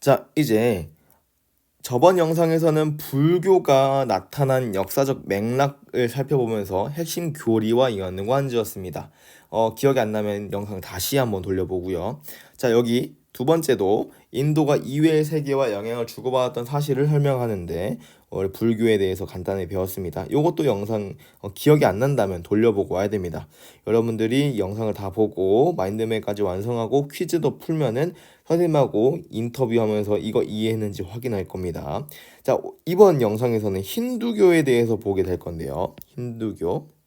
자, 이제 저번 영상에서는 불교가 나타난 역사적 맥락을 살펴보면서 핵심 교리와 연관지었습니다. 어, 기억이 안 나면 영상 다시 한번 돌려보고요. 자, 여기 두 번째도 인도가 이외의 세계와 영향을 주고받았던 사실을 설명하는데 어, 불교에 대해서 간단히 배웠습니다. 이것도 영상 어, 기억이 안 난다면 돌려보고 와야 됩니다. 여러분들이 영상을 다 보고 마인드맵까지 완성하고 퀴즈도 풀면은 선생님하고 인터뷰하면서 이거 이해했는지 확인할 겁니다. 자, 이번 영상에서는 힌두교에 대해서 보게 될 건데요. 힌두교.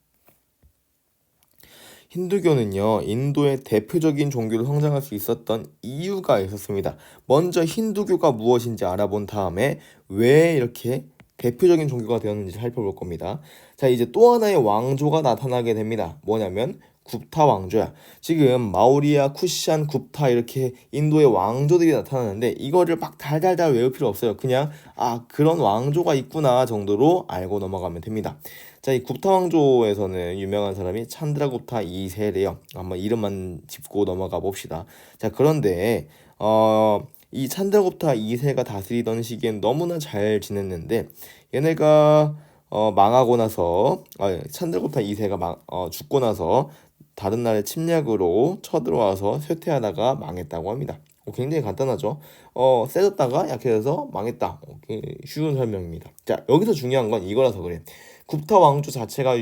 힌두교는요, 인도의 대표적인 종교로 성장할 수 있었던 이유가 있었습니다. 먼저 힌두교가 무엇인지 알아본 다음에 왜 이렇게 대표적인 종교가 되었는지 살펴볼 겁니다. 자, 이제 또 하나의 왕조가 나타나게 됩니다. 뭐냐면 굽타 왕조야. 지금 마우리아, 쿠시안, 굽타 이렇게 인도의 왕조들이 나타나는데 이거를 막 달달달 외울 필요 없어요. 그냥 아 그런 왕조가 있구나 정도로 알고 넘어가면 됩니다. 자, 이 굽타 왕조에서는 유명한 사람이 찬드라 굽타 2세래요. 한번 이름만 짚고 넘어가 봅시다. 자, 그런데 어, 이 찬드라 굽타 2세가 다스리던 시기엔 너무나 잘 지냈는데 얘네가 어, 망하고 나서 아, 찬드라 굽타 2세가 망, 어, 죽고 나서 다른 나라의 침략으로 쳐들어와서 쇠퇴하다가 망했다고 합니다. 어, 굉장히 간단하죠. 어, 세졌다가 약해져서 망했다. 어, 쉬운 설명입니다. 자, 여기서 중요한 건 이거라서 그래. 굽타 왕조 자체가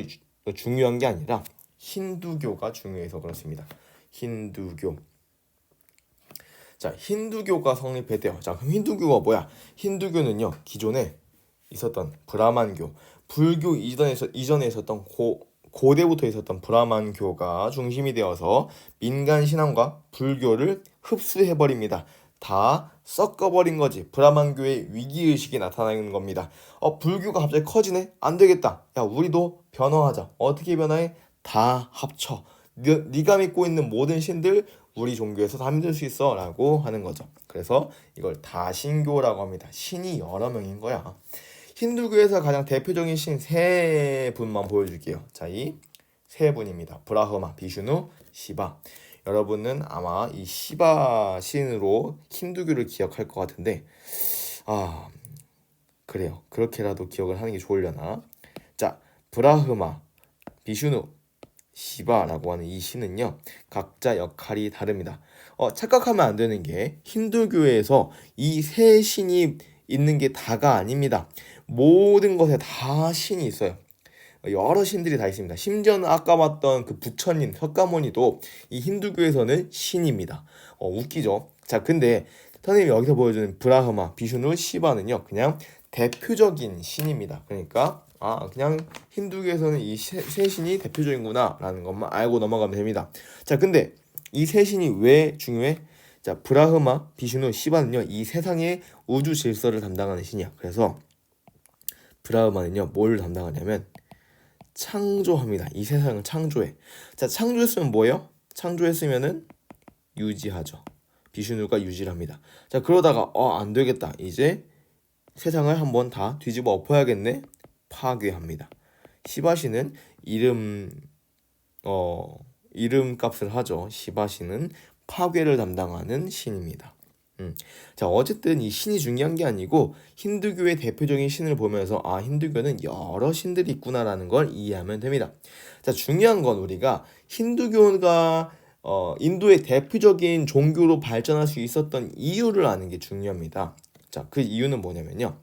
중요한 게 아니라 힌두교가 중요해서 그렇습니다. 힌두교. 자, 힌두교가 성립했대요. 자, 그럼 힌두교가 뭐야? 힌두교는요, 기존에 있었던 브라만교, 불교 이전에, 이전에 있었던 고, 고대부터 있었던 브라만교가 중심이 되어서 민간 신앙과 불교를 흡수해 버립니다. 다 섞어버린 거지. 브라만 교의 위기의식이 나타나는 겁니다. 어, 불교가 갑자기 커지네? 안 되겠다. 야, 우리도 변화하자. 어떻게 변화해? 다 합쳐. 네, 가 믿고 있는 모든 신들 우리 종교에서 다 믿을 수 있어 라고 하는 거죠. 그래서 이걸 다신교라고 합니다. 신이 여러 명인 거야. 힌두교에서 가장 대표적인 신 세 분만 보여줄게요. 자, 이 세 분입니다. 브라흐마, 비슈누, 시바. 여러분은 아마 이 시바 신으로 힌두교를 기억할 것 같은데 아 그래요. 그렇게라도 기억을 하는 게 좋으려나? 자 브라흐마 비슈누 시바라고 하는 이 신은요 각자 역할이 다릅니다. 어 착각하면 안 되는 게 힌두교에서 이 세 신이 있는 게 다가 아닙니다. 모든 것에 다 신이 있어요 여러 신들이 다 있습니다. 심지어는 아까 봤던 그 부처님 석가모니도 이 힌두교에서는 신입니다. 어, 웃기죠? 자, 근데 선생님이 여기서 보여주는 브라흐마, 비슈누, 시바는요, 그냥 대표적인 신입니다. 그러니까 아 그냥 힌두교에서는 이 세 신이 대표적인구나라는 것만 알고 넘어가면 됩니다. 자, 근데 이 세 신이 왜 중요해? 자, 브라흐마, 비슈누, 시바는요, 이 세상의 우주 질서를 담당하는 신이야. 그래서 브라흐마는요, 뭘 담당하냐면 창조합니다. 이 세상을 창조해. 자, 창조했으면 뭐예요? 창조했으면은 유지하죠. 비슈누가 유지를 합니다. 자, 그러다가 어, 안 되겠다. 이제 세상을 한번 다 뒤집어 엎어야겠네. 파괴합니다. 시바시는 이름 어 이름 값을 하죠. 시바시는 파괴를 담당하는 신입니다. 음. 자, 어쨌든 이 신이 중요한 게 아니고 힌두교의 대표적인 신을 보면서 아, 힌두교는 여러 신들이 있구나라는 걸 이해하면 됩니다. 자, 중요한 건 우리가 힌두교가 어, 인도의 대표적인 종교로 발전할 수 있었던 이유를 아는 게 중요합니다. 자, 그 이유는 뭐냐면요.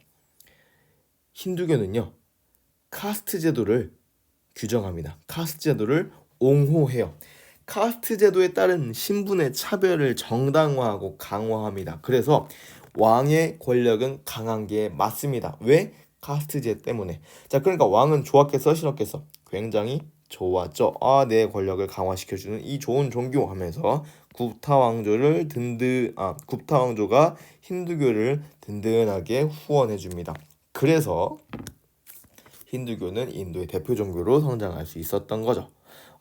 힌두교는요. 카스트 제도를 규정합니다. 카스트 제도를 옹호해요. 카스트 제도에 따른 신분의 차별을 정당화하고 강화합니다. 그래서 왕의 권력은 강한 게 맞습니다. 왜? 카스트제 때문에. 자, 그러니까 왕은 좋았겠어, 싫었겠어? 굉장히 좋았죠. 아, 내 권력을 강화시켜주는 이 좋은 종교 하면서 굽타 왕조를 든든, 아, 굽타 왕조가 힌두교를 든든하게 후원해 줍니다. 그래서 힌두교는 인도의 대표 종교로 성장할 수 있었던 거죠.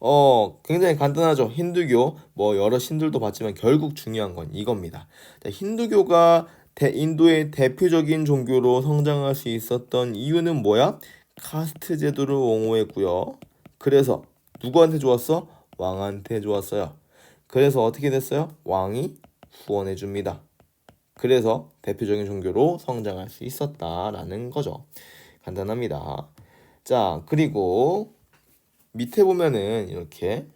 어, 굉장히 간단하죠. 힌두교, 뭐 여러 신들도 봤지만 결국 중요한 건 이겁니다. 자, 힌두교가 대, 인도의 대표적인 종교로 성장할 수 있었던 이유는 뭐야? 카스트 제도를 옹호했고요. 그래서 누구한테 좋았어? 왕한테 좋았어요. 그래서 어떻게 됐어요? 왕이 후원해 줍니다. 그래서 대표적인 종교로 성장할 수 있었다라는 거죠. 간단합니다. 자, 그리고 밑에 보면은 이렇게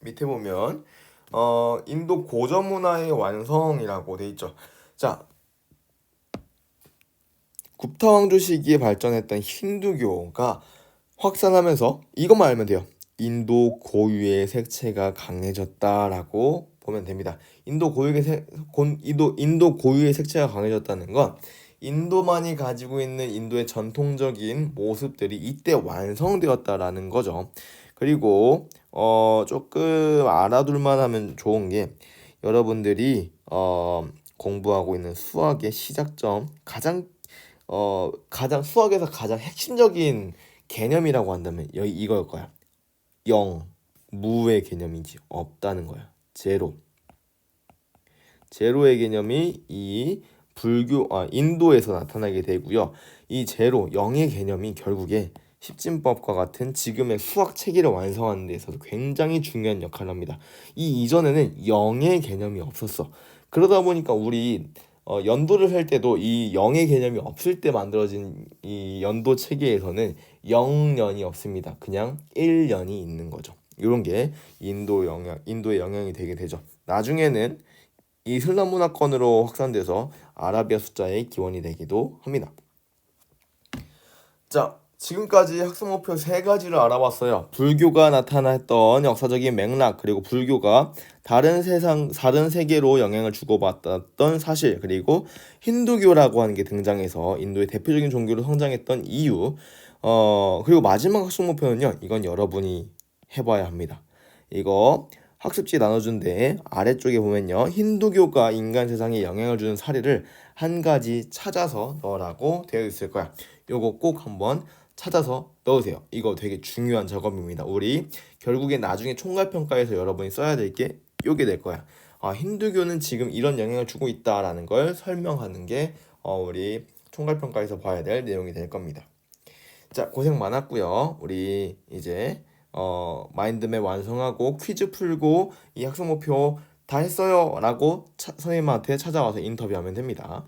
밑에 보면 어 인도 고전 문화의 완성이라고 돼 있죠. 자, 굽타 왕조 시기에 발전했던 힌두교가 확산하면서 이것만 알면 돼요. 인도 고유의 색채가 강해졌다라고 보면 됩니다. 인도 고유의 색, 곤- 인도 인도 고유의 색채가 강해졌다는 건 인도만이 가지고 있는 인도의 전통적인 모습들이 이때 완성되었다라는 거죠. 그리고 어 조금 알아둘만 하면 좋은 게 여러분들이 어 공부하고 있는 수학의 시작점 가장 어 가장 수학에서 가장 핵심적인 개념이라고 한다면 여기 이거일 거야. 0 무의 개념이지 없다는 거야. 제로. 제로의 개념이 이 불교 아 인도에서 나타나게 되고요. 이 제로 0의 개념이 결국에 십진법과 같은 지금의 수학 체계를 완성하는 데 있어서 굉장히 중요한 역할을 합니다. 이 이전에는 0의 개념이 없었어. 그러다 보니까 우리 어, 연도를 할 때도 이 0의 개념이 없을 때 만들어진 이 연도 체계에서는 0년이 없습니다. 그냥 1년이 있는 거죠. 이런 게 인도 영향, 인도의 영향이 되게 되죠. 나중에는 이 이슬람 문화권으로 확산돼서 아라비아 숫자의 기원이 되기도 합니다. 자, 지금까지 학습 목표 세 가지를 알아봤어요. 불교가 나타났던 역사적인 맥락, 그리고 불교가 다른 세상, 다른 세계로 영향을 주고받았던 사실, 그리고 힌두교라고 하는 게 등장해서 인도의 대표적인 종교로 성장했던 이유, 어, 그리고 마지막 학습 목표는요, 이건 여러분이 해봐야 합니다. 이거 학습지 나눠준데 아래쪽에 보면요, 힌두교가 인간 세상에 영향을 주는 사례를 한 가지 찾아서 넣으라고 되어 있을 거야. 요거 꼭 한번 찾아서 넣으세요. 이거 되게 중요한 작업입니다. 우리 결국에 나중에 총괄 평가에서 여러분이 써야 될 게 요게 될 거야. 아, 힌두교는 지금 이런 영향을 주고 있다라는 걸 설명하는 게 어, 우리 총괄 평가에서 봐야 될 내용이 될 겁니다. 자, 고생 많았고요. 우리 이제 어, 마인드맵 완성하고 퀴즈 풀고 이 학습 목표 다 했어요라고 차, 선생님한테 찾아와서 인터뷰하면 됩니다.